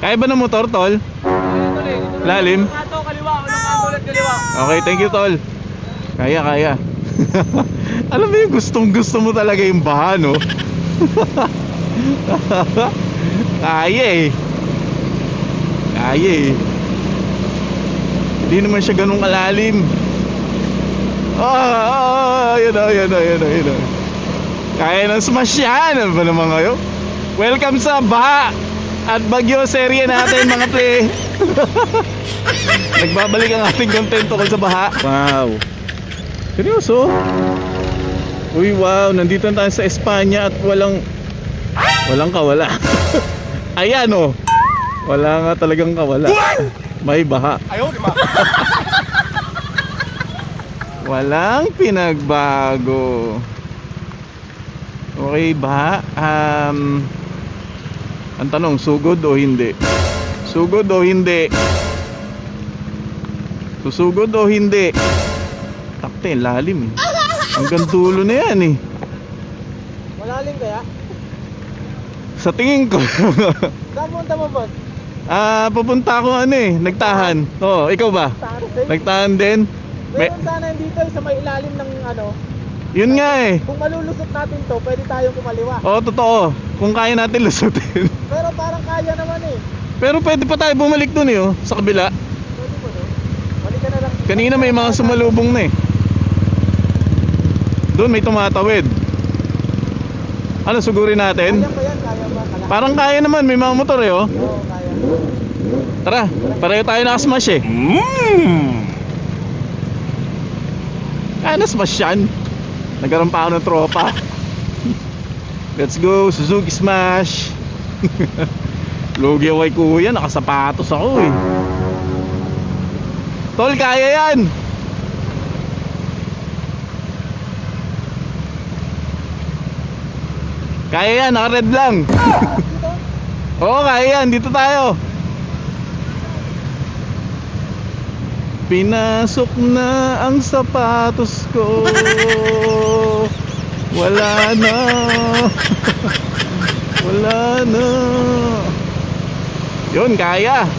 Kaya ba ng motor, tol? Lalim? Okay, thank you, tol. Kaya, kaya. Alam mo yung gustong gusto mo talaga yung baha, no? kaya eh. Kaya eh. Hindi naman siya ganun kalalim. Ah, ah, yun na, yun na, yun na, yun na. Kaya ng smash yan. Ano ba naman kayo? Welcome sa Baha at Bagyo serye natin mga pre. Nagbabalik ang ating content tungkol sa baha. Wow. Seryoso? Uy, wow. Nandito na tayo sa Espanya at walang... Walang kawala. Ayan, oh. Wala nga talagang kawala. May baha. Ayaw, di ba? Walang pinagbago. Okay ba? Um, ang tanong, sugod o hindi? Sugod o hindi? Susugod o hindi? Takte, lalim eh. Hanggang dulo na yan eh. Malalim kaya? Sa tingin ko. Saan punta mo, boss? ah, pupunta ako ano eh, nagtahan. Oo, ikaw ba? Saan? eh? Nagtahan din? Meron sana dito eh, sa may ilalim ng ano. Yun nga eh. Kung malulusot natin to, pwede tayong kumaliwa. Oo, totoo. Kung kaya natin lusutin. Pero parang kaya naman eh. Pero pwede pa tayo bumalik dun eh, oh, sa kabila. Pwede mo no? Balik ka na lang. Kanina may mga sumalubong na eh. Doon may tumatawid. Ano, sugurin natin? Kaya ba yan? Kaya ba? Kala? Parang kaya naman, may mga motor eh, oh. Oo, kaya. Tara, pareho tayo nakasmash eh. Mmm! Kaya na-smash yan. Nagkaroon pa ako ng tropa. Let's go, Suzuki Smash! Lugi ako kay kuya, nakasapatos ako eh. Tol, kaya yan! Kaya yan, naka-red lang. Oo, kaya yan. Dito tayo. Pinasok na ang sapatos ko. Wala na. Wala na. Yun, kaya.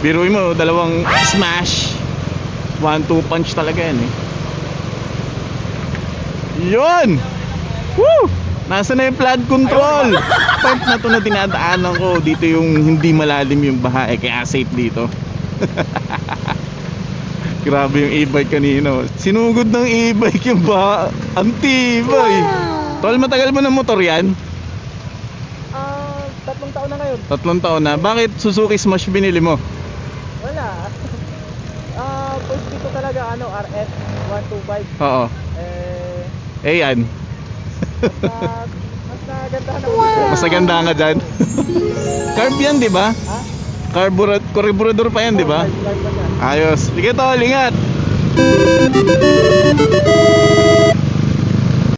Biruin mo, dalawang smash. One, two punch talaga yan eh. Yun! Woo! Nasa na yung flood control? Part na to na dinadaanan ko. Dito yung hindi malalim yung baha eh. Kaya safe dito. Grabe yung e-bike kanino. Sinugod ng e-bike yung baha. Ang tibay. Tol, matagal mo ng motor yan? Ah, tatlong taon na ngayon. Tatlong taon na. Bakit Suzuki Smash binili mo? Wala. Ah, first dito talaga ano, RS 125. Oo. Eh, Eh yan. mas, mas nagandahan ako dito. Mas naganda nga dyan. Carb yan, di ba? Carburet, carburetor pa yan, di ba? Ayos. Sige tol, ingat.